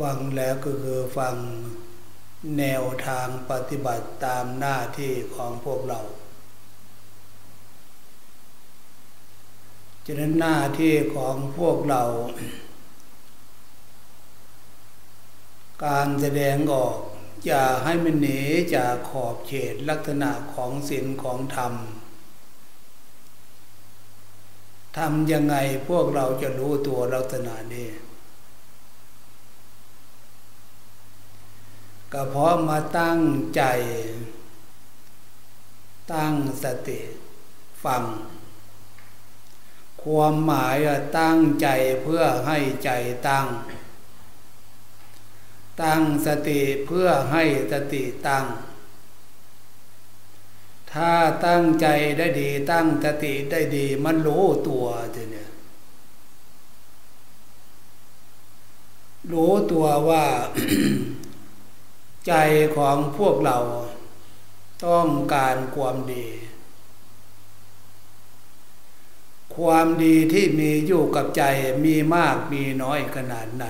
ฟังแล้วก็คือฟังแนวทางปฏิบัติตามหน้าที่ของพวกเราฉะนั้นหน้าที่ของพวกเรา การแสดงออกอย่าให้มันหนีจากขอบเขตลักษณะของศีลของธรรมทำยังไงพวกเราจะรู้ตัวลักษณะนี้ ก็เพราะมาตั้งใจ ตั้งสติฟัง ความหมายตั้งใจเพื่อให้ใจตั้ง ตั้งสติเพื่อให้สติตั้ง ถ้าตั้งใจได้ดี ตั้งสติได้ดีมันรู้ตัวทีเนี่ยรู้ตัวว่า ใจของพวกเราต้องการความดี ความดีที่มีอยู่กับใจมีมากมีน้อยขนาดไหน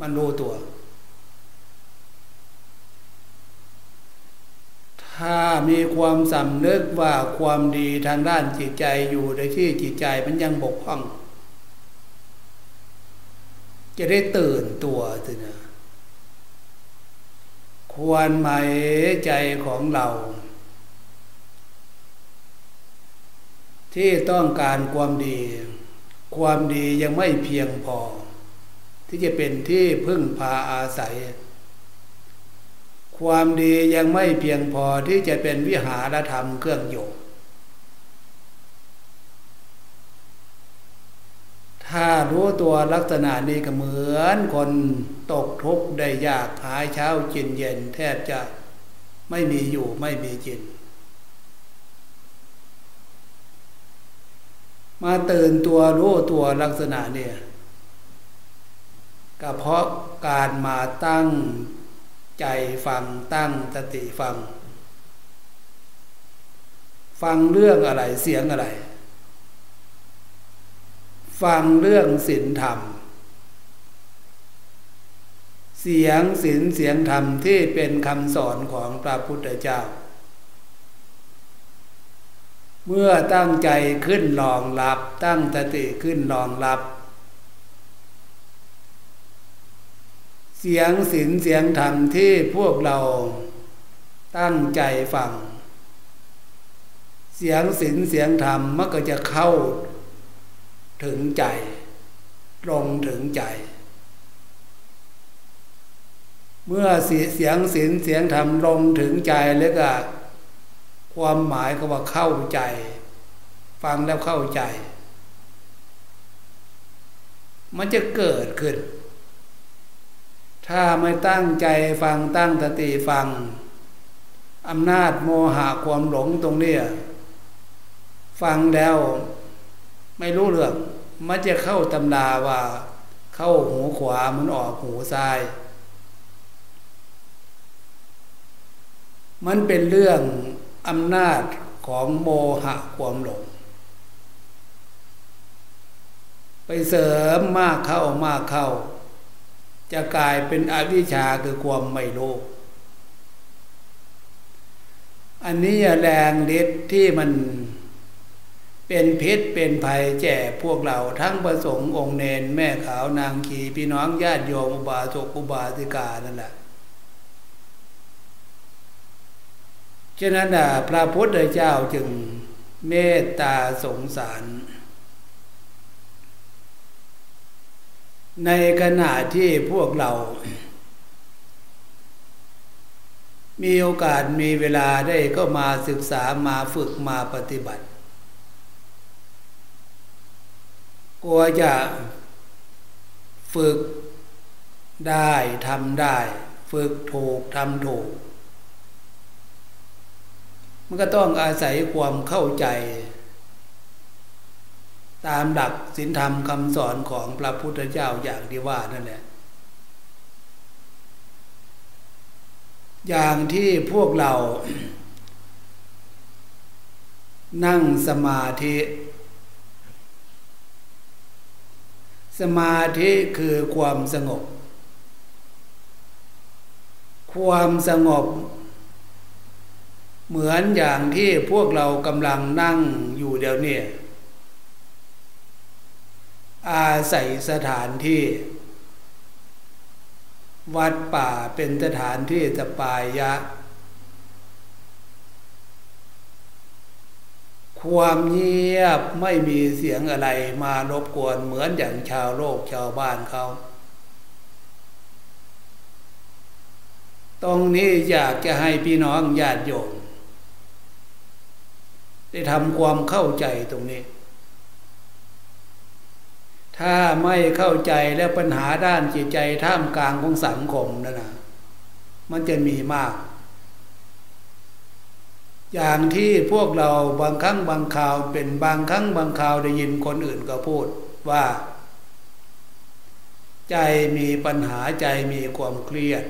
มันรู้ตัว ถ้ามีความสำนึกว่าความดีทางด้านจิตใจอยู่ในที่จิตใจมันยังบกพร่อง จะได้ตื่นตัวสินะ ควรหมายใจของเรา ที่ต้องการความดี ความดียังไม่เพียงพอ ที่จะเป็นที่พึ่งพาอาศัย ความดียังไม่เพียงพอที่จะเป็นวิหารธรรมเครื่องโยกา รู้ตัวลักษณะนี้ก็เหมือนคนตกทุกข์ได้ยากหายเช้าจินเย็น แทบจะไม่มีอยู่ไม่มีจิน มาตื่นตัวรู้ตัวลักษณะเนี่ยก็เพราะการมาตั้งใจฟังตั้งสติฟัง ฟังเรื่องอะไรเสียงอะไร ฟังเรื่องศีลธรรม เสียงศีลเสียงธรรมที่เป็นคำสอนของพระพุทธเจ้า เมื่อตั้งใจขึ้นรองรับ ตั้งสติขึ้นรองรับ เสียงศีลเสียงธรรมที่พวกเราตั้งใจฟัง เสียงศีลเสียงธรรมมันก็จะเข้า ถึงใจลงถึงใจ เมื่อเสียงศีลเสียงธรรมลงถึงใจแล้วก็ ความหมายก็ว่าเข้าใจ ฟังแล้วเข้าใจ มันจะเกิดขึ้น ถ้าไม่ตั้งใจฟังตั้งสติฟังอำนาจโมหะความหลงตรงนี้ฟังแล้ว ไม่รู้เรื่อง มันจะเข้าตำนาว่า เข้าหูขวามันออกหูซ้าย มันเป็นเรื่องอำนาจของโมหะความหลง ไปเสริมมากเข้ามากเข้า จะกลายเป็นอวิชชาคือความไม่รู้อันนี้แรงเล็ดที่มัน เป็นพิษเป็นภัยแก่พวกเราทั้งประสงค์องค์เนนแม่ขาวนางขีพี่น้องญาติโยมอุบาสกอุบาสิกานั่นแหละฉะนั้นพระพุทธเจ้าจึงเมตตาสงสาร ในขณะที่พวกเรา มีโอกาสมีเวลาได้ก็มาศึกษามาฝึกมาปฏิบัติ กลัวจะฝึกได้ทำได้ ฝึกถูกทำถูก มันก็ต้องอาศัยความเข้าใจ ตามหลักศีลธรรมคำสอนของพระพุทธเจ้าอย่างที่ว่านั่นแหละอย่างที่พวกเรา นั่งสมาธิ สมาธิคือความสงบ ความสงบ เหมือนอย่างที่พวกเรากำลังนั่งอยู่เดี๋ยวนี้อาศัยสถานที่ วัดป่าเป็นสถานที่สปายะ ความเงียบไม่มีเสียงอะไรมารบกวนเหมือนอย่างชาวโลกชาวบ้านเขาตรงนี้อยากจะให้พี่น้องญาติโยมได้ทำความเข้าใจตรงนี้ ถ้าไม่เข้าใจและปัญหาด้านจิตใจท่ามกลางของสังคมนั่นนะมันจะมีมาก อย่างที่พวกเราบางครั้งบางข่าวเป็นบางครั้งบางข่าวได้ยินคนอื่นก็พูดว่า ใจมีปัญหาใจมีความเครียด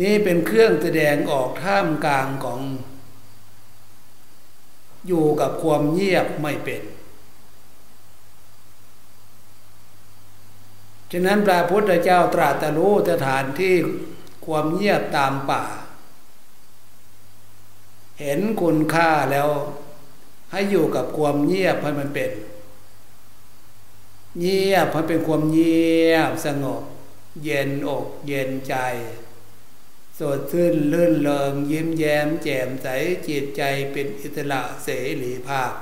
นี่เป็นเครื่องแสดงออกท่ามกลางของ อยู่กับความเงียบไม่เป็นฉะนั้นพระพุทธเจ้าตรัสรู้สถานที่ ความเงียบตามป่า เห็นคุณค่าแล้ว ให้อยู่กับความเงียบให้มันเป็น เงียบให้เป็นความเงียบสงบ เย็นอกเย็นใจ สดชื่นลื่นเริงยิ้มแย้มแจ่มใสจิตใจเป็นอิสระเสรีภาพ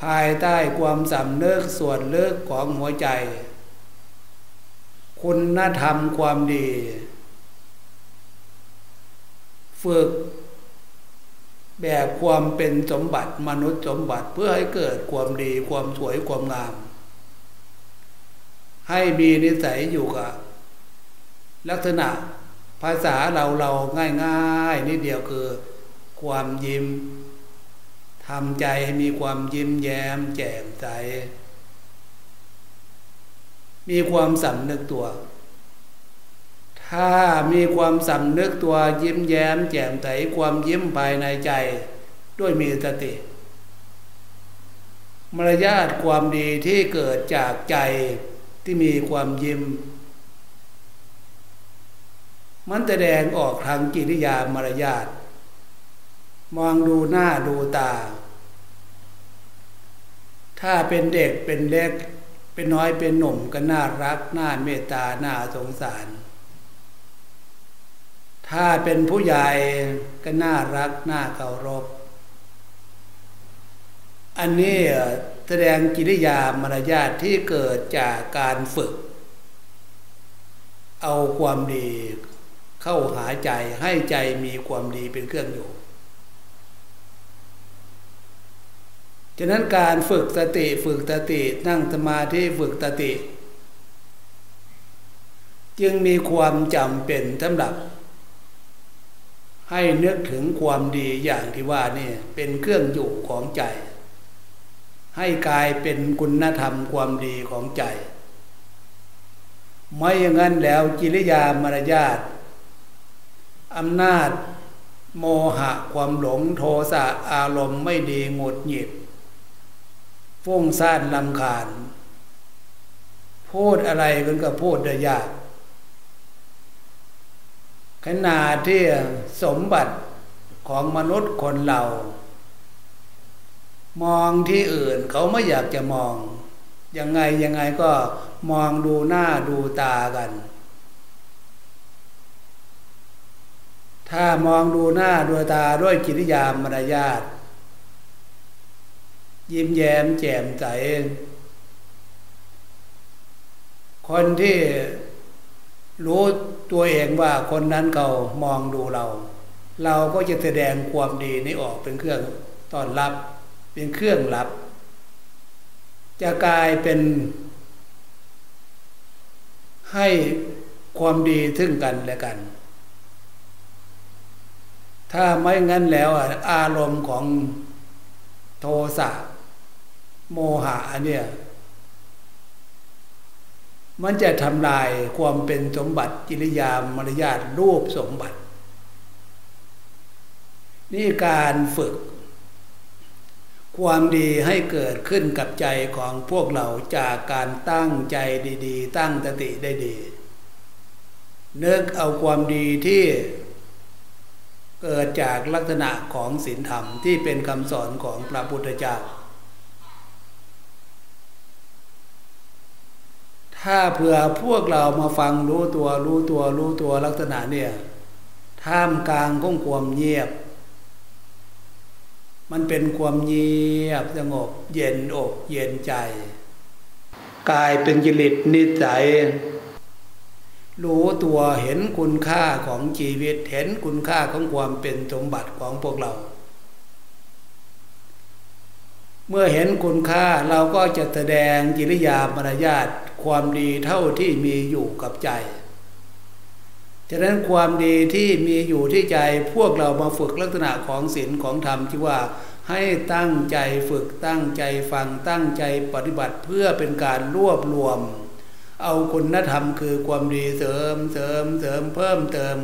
ภายใต้ความสำเนึกส่วนเลิกของหัวใจ คุณธรรมความดี ฝึกแบบความเป็นสมบัติมนุษย์สมบัติเพื่อให้เกิดความดีความสวยความงาม ให้มีนิสัยอยู่กับลักษณะภาษาเราเราง่ายๆนิดเดียวคือ ความยิ้มทำใจให้มีความยิ้มแย้มแจ่มใส มีความสำนึกตัว ถ้ามีความสำนึกตัวยิ้มแย้ม แจ่มใสความยิ้มภายในใจ ด้วยมีสติ มารยาทความดีที่เกิดจากใจที่มีความยิ้ม มันแสดงออกทางกิริยามารยาท มองดูหน้าดูตา ถ้าเป็นเด็กเป็นเล็ก เป็นน้อยเป็นหนุ่มก็น่ารักน่าเมตตาน่าสงสาร ถ้าเป็นผู้ใหญ่ก็น่ารักน่าเคารพ อันนี้แสดงกิริยามารยาทที่เกิดจากการฝึก เอาความดีเข้าหาใจให้ใจมีความดีเป็นเครื่องอยู่ ฉะนั้นการฝึกสติฝึกสตินั่งสมาธิฝึกสติ จึงมีความจำเป็นสำหรับ ให้นึกถึงความดีอย่างที่ว่านี่เป็นเครื่องอยู่ของใจ ให้กลายเป็นคุณธรรมความดีของใจ ไม่อย่างนั้นแล้วกิริยามารยาทอำนาจ โมหะความหลงโทสะอารมณ์ไม่ดีหงดหงิด ฟุ้งซ่านลำคาญ พูดอะไรกันก็พูดได้ยาก ขนาดที่สมบัติของมนุษย์คนเรา มองที่อื่นเขาไม่อยากจะมอง ยังไงยังไงก็มองดูหน้าดูตากัน ถ้ามองดูหน้าดูตาด้วยกิริยามารยาท ยิ้มแย้มแจ่มใส คนที่รู้ตัวเองว่าคนนั้นเขามองดูเรา เราก็จะแสดงความดีนี้ออกเป็นเครื่องต้อนรับ เป็นเครื่องรับ จะกลายเป็น ให้ความดีถึงกันและกัน ถ้าไม่งั้นแล้วอารมณ์ของโทสะ โมหะเนี้ยมันจะทำลายความเป็นสมบัติจิริยามารยาทรูปสมบัติ นี่การฝึก ความดีให้เกิดขึ้นกับใจของพวกเราจากการตั้งใจดี ๆ ตั้งสติได้ดีเนึกเอาความดีที่เกิดจากลักษณะของศีลธรรมที่เป็นคำสอนของพระพุทธเจ้า ถ้าเผื่อพวกเรามาฟังรู้ตัวรู้ตัวรู้ตัวลักษณะเนี่ยท่ามกลางของความเงียบ มันเป็นความเงียบสงบ เย็นอกเย็นใจกายเป็นจิริตนิสัยรู้ตัวเห็นคุณค่าของชีวิตเห็นคุณค่าของความเป็นสมบัติของพวกเรา เมื่อเห็นคุณค่าเราก็จะแสดงจิริยามารยาท ความดีเท่าที่มีอยู่กับใจฉะนั้นความดีที่มีอยู่ที่ใจพวกเรามาฝึกลักษณะของศีลของธรรมที่ว่าให้ตั้งใจฝึกตั้งใจฟังตั้งใจปฏิบัติเพื่อเป็นการรวบรวม เอาคุณธรรมคือความดีเสริมเสริมเสริมเพิ่มเติม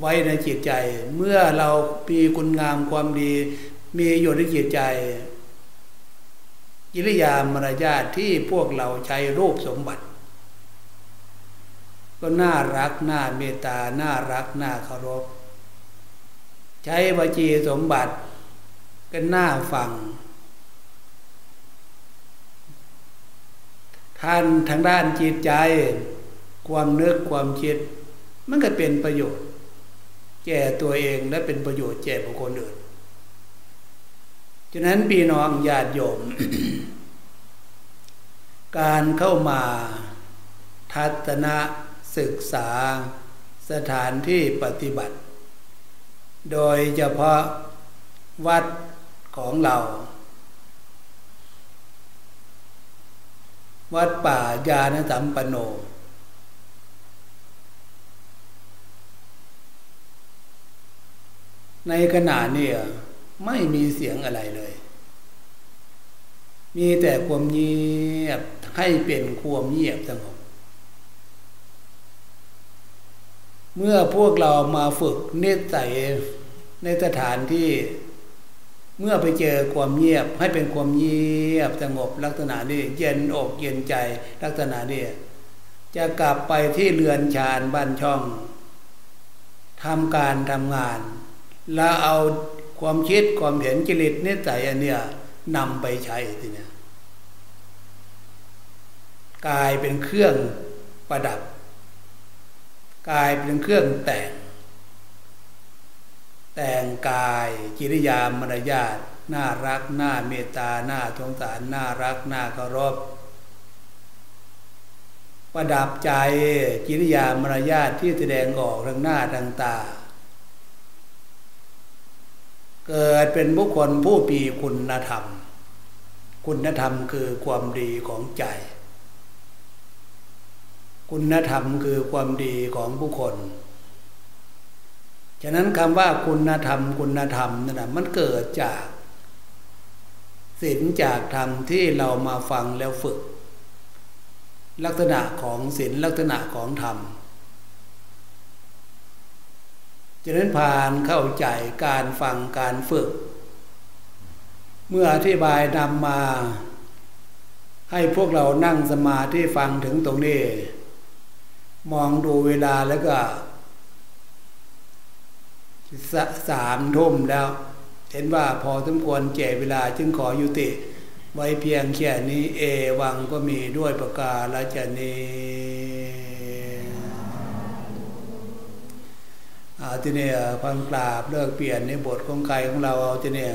ไว้ในจิตใจ เมื่อเรามีคุณงามความดีมีอยู่ในจิตใจ กิริยามารยาทที่พวกเราใช้รูปสมบัติ ก็น่ารักน่าเมตตาน่ารักน่าเคารพ ใช้วจีสมบัติ ก็น่าฟัง ท่านทางด้านจิตใจ ความนึกความคิด มันก็เป็นประโยชน์ แก่ตัวเองและเป็นประโยชน์แก่บุคคลอื่นฉะนั้นพี่น้องญาติโยม การเข้ามา ทัศนะศึกษาสถานที่ปฏิบัติ โดยเฉพาะวัดของเรา วัดป่ายานสัมปโน ในขณะนี้ไม่มีเสียงอะไรเลย มีแต่ความเงียบ ให้เป็นความเงียบสงบ เมื่อพวกเรามาฝึกเนตใสในสถานที่เมื่อไปเจอความเงียบให้เป็นความเงียบสงบลักษณะนี้เย็นอกเย็นใจลักษณะนี้จะกลับไปที่เรือนชานบ้านช่องทำการทำงาน แล้วเอาความคิดความเห็นจริตนิสัยอันเนี้ยนำไปใช้ทีเนี้ย กายเป็นเครื่องประดับ กายเป็นเครื่องแต่ง แต่งกายกิริยามารยาทน่ารักน่าเมตตาน่าสงสารน่ารักน่าเคารพประดับใจกิริยามารยาทที่แสดงออกทางหน้าทางตา เกิดเป็นบุคคลผู้ปีคุณธรรม คุณธรรมคือความดีของใจ คุณธรรมคือความดีของบุคคลฉะนั้นคำว่าคุณธรรม คุณธรรมนั่นแหะมันเกิดจากศีลจากธรรมที่เรามาฟังแล้วฝึก ลักษณะของศีลลักษณะของธรรมฉะนั้นผ่านเข้าใจการฟังการฝึก เมื่ออธิบายนำมา ให้พวกเรานั่งสมาธิฟังถึงตรงนี้ มองดูเวลาแล้วก็สามทุ่มแล้ว เห็นว่าพอสมควรแก่เวลาจึงขอยุติ ไว้เพียงแค่นี้เอวังก็มีด้วยประกาศละจะนีอาทีนี้พันกราบเลิกเปลี่ยนในบทของใครของเราเอาทีนี้